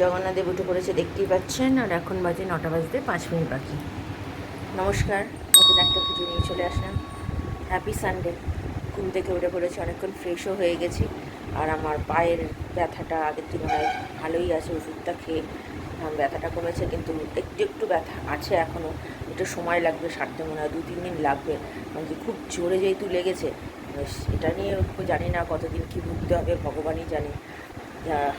জগন্নাথ দেব উঠে পড়েছে, দেখতেই পাচ্ছেন, আর এখন বাজে নটা বাজতে পাঁচ মিনিট বাকি। নমস্কার, নতুন একটা ভিডিও নিয়ে চলে আসলাম। হ্যাপি সানডে ঘুম থেকে উঠে পড়েছে, অনেকক্ষণ ফ্রেশও হয়ে গেছি, আর আমার পায়ের ব্যথাটা আগের তুলনায় ভালোই আছে, ওষুধটা খেয়ে ব্যথাটা কমেছে, কিন্তু একটু একটু ব্যথা আছে এখনও একটু সময় লাগবে, সারতে মনে হয়, দু, তিন দিন লাগবে। কি খুব জোরে যেহেতু লেগেছে এটা নিয়ে জানি না কতদিন কী ভুগতে হবে, ভগবানই জানে।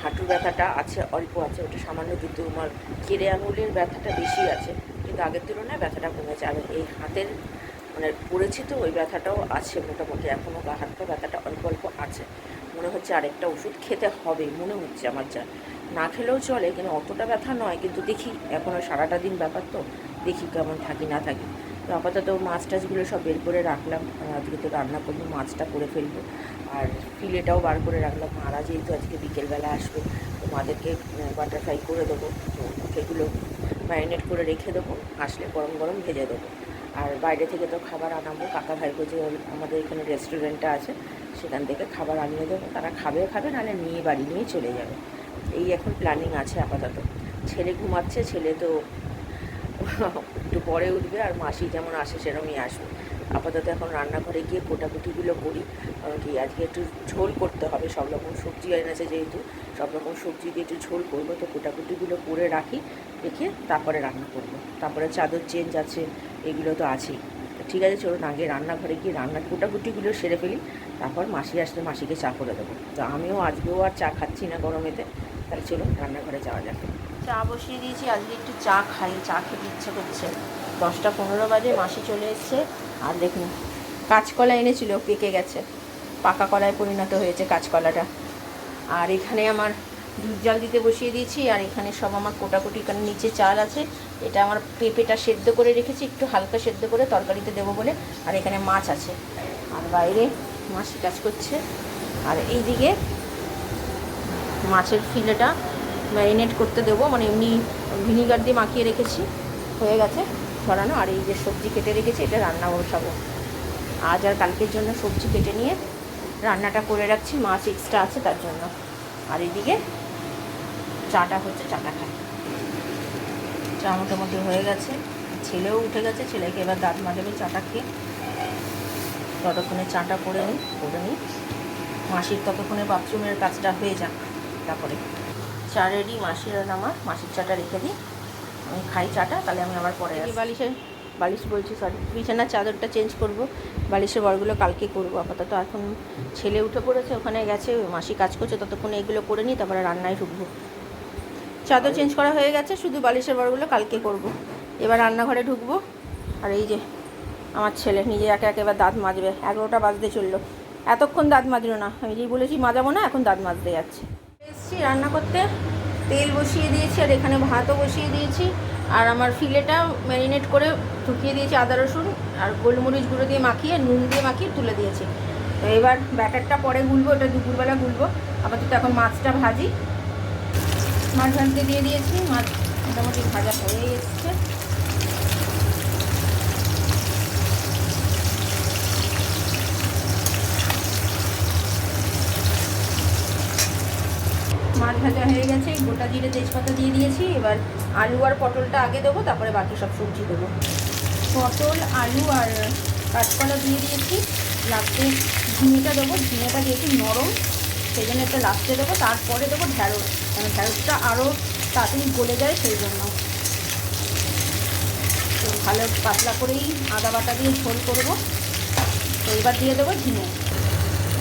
হাঁটুর ব্যথাটা আছে, অল্প আছে, ওটা সামান্য কিন্তু আমার কেড়ে আঙুলের ব্যথাটা বেশি আছে, কিন্তু আগের তুলনায় ব্যথাটা কমেছে। আর এই হাতের মানে পড়েছি তো, ওই ব্যথাটাও আছে মোটামুটি এখনও গা হাত পা ব্যথাটা অল্প অল্প আছে। মনে হচ্ছে আরেকটা ওষুধ খেতে হবে মনে হচ্ছে আমার যা। না খেলেও চলে, কিন্তু অতটা ব্যথা নয়, কিন্তু দেখি এখনও সারাটা দিন ব্যাপার তো, দেখি কেমন থাকি, না থাকি। তো আপাতত মাছ টাছগুলো সব বের করে রাখলাম। আজকে তো রান্না করব, মাছটা করে ফেলব। আর ফিলেটাও বার করে রাখলাম। মারা যেহেতু আজকে বিকেলবেলা আসবে, তো মাদেরকে বাটারফ্রাই করে দেবো। তো সেগুলো ম্যারিনেট করে রেখে দেবো। আসলে গরম গরম ভেজে দেবো। আর বাইরে থেকে তো খাবার আনাবো। কাকা ভাইকে যে আমাদের এখানে রেস্টুরেন্টটা আছে। সেখান থেকে খাবার আনিয়ে দেবো। তারা খাবে খাবে, নাহলে নিয়ে বাড়ি নিয়ে চলে যাবে। এই এখন প্ল্যানিং আছে আপাতত। ছেলে ঘুমাচ্ছে, ছেলে তো একটু পরে উঠবে আর মাসি যেমন আসে সেরকমই আসবে। আপাতত এখন রান্নাঘরে গিয়ে কোটাকুটিগুলো করি। কারণ কি, আজকে একটু ঝোল করতে হবে, সব রকম সবজি এনেছে যেহেতু, সব রকম সবজি দিয়ে একটু ঝোল করব। তো কোটাকুটিগুলো করে রাখি, রেখে তারপরে রান্না করব। তারপরে চাদর চেঞ্জ আছে, এগুলো তো আছেই। ঠিক আছে, চলুন আগে রান্নাঘরে গিয়ে রান্নার কোটাকুটিগুলো সেরে ফেলি। তারপর মাসি আসলে মাসিকে চা করে দেবো। তো আমিও আজকেও আর চা খাচ্ছি না গরমেতে। তাহলে চলুন রান্নাঘরে যাওয়া যাক। চা বসিয়ে দিয়েছি, আজকে একটু চা খাই, চা খেতে ইচ্ছে করছে। দশটা পনেরো বাজে, মাসি চলে এসছে। আর দেখুন, কাঁচকলা এনেছিল, পেকে গেছে। পাকা কলায় পরিণত হয়েছে কাঁচকলাটা। আর এখানে আমার দুধ জাল দিতে বসিয়ে দিয়েছি, আর এখানে সব আমার কোটাকুটি এখানে নিচে চাল আছে। এটা আমার পেঁপেটা সেদ্ধ করে রেখেছি, একটু হালকা সেদ্ধ করে তরকারিতে দেবো বলে। আর এখানে মাছ আছে। আর বাইরে মাসি কাজ করছে। আর এইদিকে মাছের ফিলেটা ম্যারিনেট করতে দেবো। মানে এমনি ভিনিগার দিয়ে মাখিয়ে রেখেছি। হয়ে গেছে ছড়ানো। আর এই যে সবজি কেটে রেখেছি, এটা রান্না বসাবো। আজ আর কালকের জন্য সবজি কেটে নিয়ে রান্নাটা করে রাখছি। মাছ এক্সট্রা আছে তার জন্য। আর এদিকে চাটা হচ্ছে চাটা খাই। চা মোটামুটি হয়ে গেছে। ছেলেও উঠে গেছে। ছেলেকে এবার দাঁত মাজাবে চাটা খেয়ে ততক্ষণে চাটা করে নিই করে নিই। মাসির ততক্ষণে বাথরুমের কাজটা হয়ে যাক। তারপরে চা রেডি মাসির আর আমার মাসির চাটা রেখে দিই। আমি খাই চাটা তাহলে আমি আবার পরে আসি। বালিশের? বালিশ বলছি সরি বিছানার চাদরটা চেঞ্জ করব। বালিশের বরগুলো কালকে করব আপাতত এখন ছেলে উঠে পড়েছে ওখানে গেছে মাসি কাজ করছে ততক্ষণে এগুলো করে নিই তারপরে রান্নায় ঢুকবো। চাদর চেঞ্জ করা হয়ে গেছে শুধু বালিশের বরগুলো কালকে করব। এবার রান্নাঘরে ঢুকবো আর এই যে আমার ছেলে নিজে একে একে এবার দাঁত মাজবে। এগারোটা বাজতে চলল। এতক্ষণ দাঁত মাজলো না। আমি যেই বলেছি মাজাবো না এখন দাঁত মাজতে যাচ্ছে। এসছি রান্না করতে। তেল বসিয়ে দিয়েছি আর এখানে ভাতও বসিয়ে দিয়েছি। আর আমার ফিলেটা ম্যারিনেট করে ঢুকিয়ে দিয়েছি আদা, রসুন আর গোলমরিচ গুঁড়ো দিয়ে মাখিয়ে, নুন দিয়ে মাখিয়ে তুলে দিয়েছি। তো এবার ব্যাটারটা পরে গুলবো, ওটা দুপুরবেলা গুলবো। আপাতত এখন মাছটা ভাজি। মাছ ভাজতে দিয়ে দিয়েছি। মাছ মোটামুটি ভাজা হয়ে এসছে। মাছ ভাজা হয়ে গেছে, গোটা জিরে তেজপাতা দিয়ে দিয়েছি, এবার আলু আর পটলটা আগে দেবো, তারপরে বাকি সব সবজি দেবো। পটল, আলু আর কাঁচকলা দিয়ে দিয়েছি, লাস্টে ঝিঙেটা দেবো, ঝিঙেটা যেহেতু নরম, সেই জন্য একটা লাস্টে দেবো, তারপরে দেবো ঢ্যাঁড়স কারণ ঢ্যাঁড়সটা আরও তাড়াতাড়ি গলে যায় সেই জন্য। তো ভালো পাতলা করেই আদা বাটা দিয়ে ঝোল করব। তো এবার দিয়ে দেবো ঝিঙে।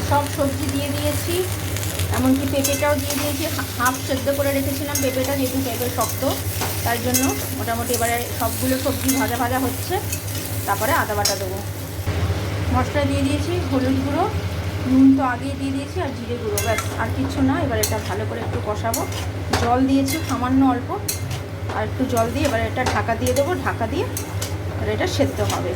সব সবজি দিয়ে দিয়েছি এমনকি পেঁপেটাও দিয়ে দিয়েছি। হাফ সেদ্ধ করে রেখেছিলাম পেঁপেটা, যেহেতু পেঁপে শক্ত, তার জন্য মোটামুটি এবারে সবগুলো সবজি ভাজা ভাজা হচ্ছে। তারপরে আদা বাটা দেবো। মশলা দিয়ে দিয়েছি, হলুদ গুঁড়ো, নুন তো আগেই দিয়ে দিয়েছি, আর জিরে গুঁড়ো, ব্যাস, আর কিছু না। এবার এটা ভালো করে একটু কষাবো। জল দিয়েছি সামান্য অল্প, আর একটু জল দিয়ে এবার এটা ঢাকা দিয়ে দেবো। ঢাকা দিয়ে আর এটা সেদ্ধ হবে।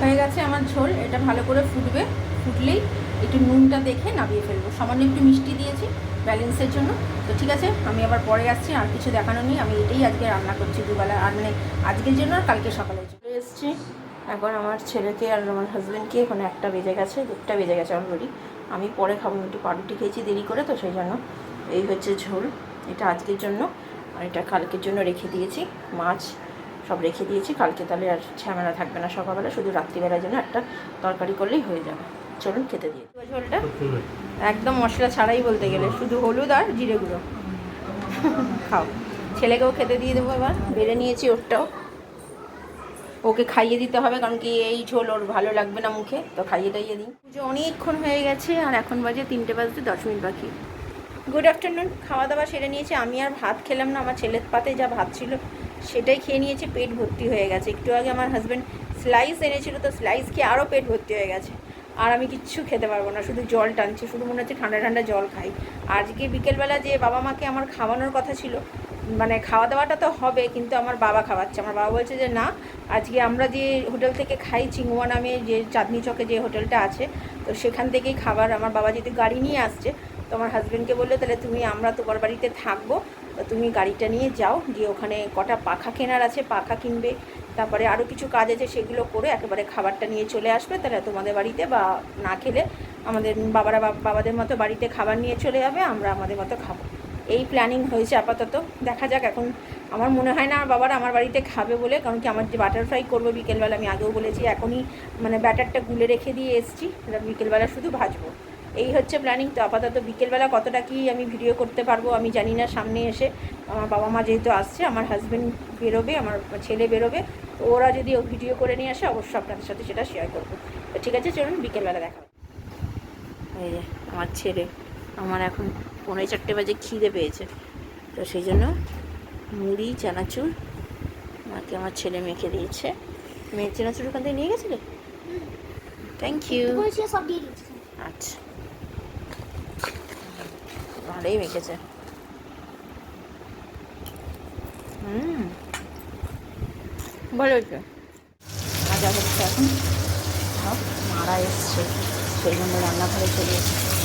হয়ে গেছে আমার ঝোল, এটা ভালো করে ফুটবে, ফুটলেই একটু নুনটা দেখে নামিয়ে ফেলব। সামান্য একটু মিষ্টি দিয়েছি ব্যালেন্সের জন্য। তো ঠিক আছে, আমি আবার পরে আসছি, আর কিছু দেখানো নেই। আমি এটাই আজকে রান্না করছি দুবেলা, আর মানে আজকের জন্য আর কালকে সকালে। চলে এসেছি। এখন আমার ছেলেকে আর আমার হাজব্যান্ডকে এখন একটা বেজে গেছে দুটা বেজে গেছে অলরেডি আমি পরে খাব একটু পাউরুটি খেয়েছি দেরি করে, তো সেই জন্য এই হচ্ছে ঝোল। এটা আজকের জন্য, আর এটা কালকের জন্য রেখে দিয়েছি। মাছ সব রেখে দিয়েছি। কালকে তাহলে আর ঝামেলা থাকবে না সকালবেলা শুধু রাত্রিবেলার জন্য একটা তরকারি করলেই হয়ে যাবে। চলুন খেতে দিয়ে ঝোলটা? একদম মশলা ছাড়াই বলতে গেলে শুধু হলুদ আর জিরে গুঁড়ো। খাও। ছেলেকেও খেতে দিয়ে দেবো এবার। বেড়ে নিয়েছি ওরটাও। ওকে খাইয়ে দিতে হবে কারণ কি এই ঝোল ওর ভালো লাগবে না মুখে তো খাইয়ে টাইয়ে দিই। পুজো অনেকক্ষণ হয়ে গেছে আর এখন বাজে তিনটে বাজতে দশ মিনিট বাকি। গুড আফটারনুন খাওয়া দাওয়া সেরে নিয়েছি। আমি আর ভাত খেলাম না আমার ছেলের পাতে যা ভাত ছিল। সেটাই খেয়ে নিয়েছি, পেট ভর্তি হয়ে গেছে। একটু আগে আমার হাজব্যান্ড স্লাইস এনেছিল, তো স্লাইস খেয়ে আরও পেট ভর্তি হয়ে গেছে। আর আমি কিচ্ছু খেতে পারব না, শুধু জল টানছি, শুধু মনে হচ্ছে ঠান্ডা ঠান্ডা জল খাই। আজকে বিকেলবেলা যে বাবা মাকে আমার খাওয়ানোর কথা ছিল মানে খাওয়া দাওয়াটা তো হবে, কিন্তু আমার বাবা খাওয়াচ্ছে। আমার বাবা বলছে যে, না, আজকে আমরা যে হোটেল থেকে খাই চিংওয়া নামে যে চাঁদনি চকে যে হোটেলটা আছে, তো সেখান থেকেই খাবার আমার বাবা যদি গাড়ি নিয়ে আসছে, তো আমার হাজব্যান্ডকে বলল, তাহলে তুমি, আমরা তোমার বাড়িতে থাকব তুমি গাড়িটা নিয়ে যাও, গিয়ে ওখানে কটা পাখা কেনার আছে, পাখা কিনবে। তারপরে আরও কিছু কাজ আছে, সেগুলো করে একেবারে খাবারটা নিয়ে চলে আসবে। তাহলে তোমাদের বাড়িতে বা না খেলে আমাদের বাবারা বাবাদের মতো বাড়িতে খাবার নিয়ে চলে যাবে, আমরা আমাদের মতো খাব। এই প্ল্যানিং হয়েছে আপাতত। দেখা যাক, এখন আমার মনে হয় না আমার বাবারা আমার বাড়িতে খাবে বলে, কারণ কি আমার যে বাটার ফ্রাই করব বিকেলবেলা, আমি আগেও বলেছি, এখনই মানে ব্যাটারটা গুলে রেখে দিয়ে এসেছি। বিকেলবেলা শুধু ভাজবো। এই হচ্ছে প্ল্যানিং তো আপাতত বিকেলবেলা কতটা কি আমি ভিডিও করতে পারব আমি জানি না সামনে এসে আমার বাবা মা যেহেতু আসছে আমার হাজব্যান্ড বেরোবে আমার ছেলে বেরোবে তো ওরা যদি ও ভিডিও করে নিয়ে আসে অবশ্যই আপনাদের সাথে সেটা শেয়ার করব। তো ঠিক আছে চলুন বিকেলবেলা দেখা হবে। এই যে আমার ছেলে আমার এখন পৌনে চারটে বাজে খিদে পেয়েছে তো সেই জন্য মুড়ি চানাচুর মাকে আমার ছেলে মেখে দিয়েছে। মেয়ের চানাচুর ওখান থেকে নিয়ে গেছিলে? থ্যাংক ইউ আচ্ছা। ভালোই মেখেছে। হুম। ভালো হয়েছে। ভাজা হচ্ছে এখন। সব মারা এসছে। সেই জন্য রান্নাঘরে চলে এসেছে।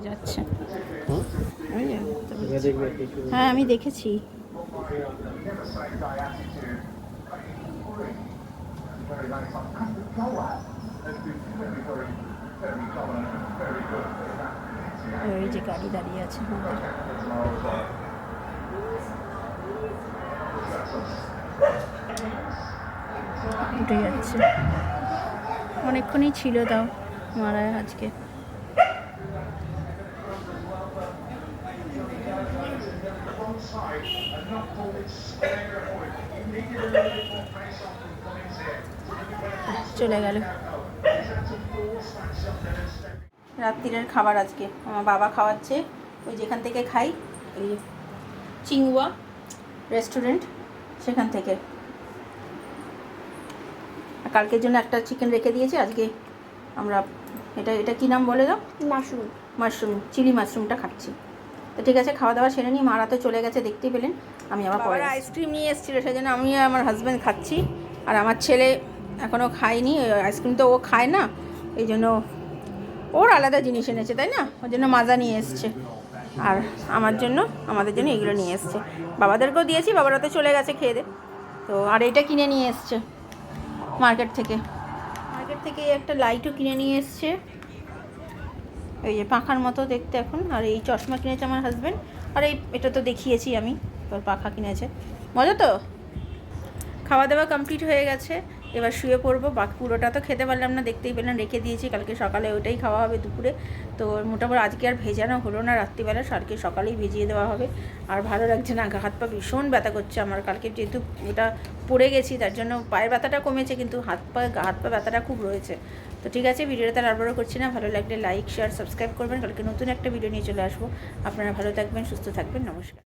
আওয়াজ যাচ্ছে। হ্যাঁ আমি দেখেছি। ওই যে গাড়ি দাঁড়িয়ে আছে। উঠে যাচ্ছে। অনেকক্ষণই ছিল তাও মারা আজকে। চলে গেল। রাত্রিরের খাবার আজকে। আমার বাবা খাওয়াচ্ছে। ওই যেখান থেকে খাই ওই চিংওয়া রেস্টুরেন্ট সেখান থেকে। কালকের জন্য একটা চিকেন রেখে দিয়েছি। আজকে আমরা এটা এটা কি নাম বলে দাও? মাশরুম। মাশরুম চিলি মাশরুমটা খাচ্ছি। তো ঠিক আছে খাওয়া দাওয়া সেরে নিই মারা তো চলে গেছে দেখতে পেলেন আমি আবার পরে আইসক্রিম নিয়ে এসেছিল সেই জন্য আমি আর আমার হাজব্যান্ড খাচ্ছি। আর আমার ছেলে এখনও খায়নি আইসক্রিম তো ও খায় না এই জন্য ওর আলাদা জিনিস এনেছে তাই না? ওর জন্য মাজা নিয়ে এসছে। আর আমার জন্য আমাদের জন্য এগুলো নিয়ে এসছে। বাবাদেরকেও দিয়েছি বাবারা তো চলে গেছে খেয়ে দে। তো আর এটা কিনে নিয়ে এসছে মার্কেট থেকে। মার্কেট থেকে একটা লাইটও কিনে নিয়ে এসছে। এই যে পাখার মতো দেখতে এখন। আর এই চশমা কিনেছে আমার হাজব্যান্ড আর এই এটা তো দেখিয়েছি আমি, তোর পাখা কিনেছে। মজা তো? খাওয়া দাওয়া কমপ্লিট হয়ে গেছে। এবার শুয়ে পড়ব। বাকি পুরোটা তো খেতে পারলাম না, দেখতেই পেলাম, রেখে দিয়েছি। কালকে সকালে ওইটাই খাওয়া হবে দুপুরে। তো মোটামুটি আজকে আর ভেজানো হলো না, রাত্রিবেলা কালকে সকালেই ভিজিয়ে দেওয়া হবে। আর ভালো লাগছে না হাত পা ভীষণ ব্যথা করছে আমার। কালকে যেহেতু ওটা পড়ে গেছি, তার জন্য পায়ের ব্যথাটা কমেছে, কিন্তু হাত পা হাত পা ব্যথাটা খুব রয়েছে। তো ঠিক আছে, ভিডিওটা তার আরবারও করছি না। ভালো লাগলে লাইক শেয়ার সাবস্ক্রাইব করবেন। কালকে নতুন একটা ভিডিও নিয়ে চলে আসব। আপনারা ভালো থাকবেন, সুস্থ থাকবেন। নমস্কার।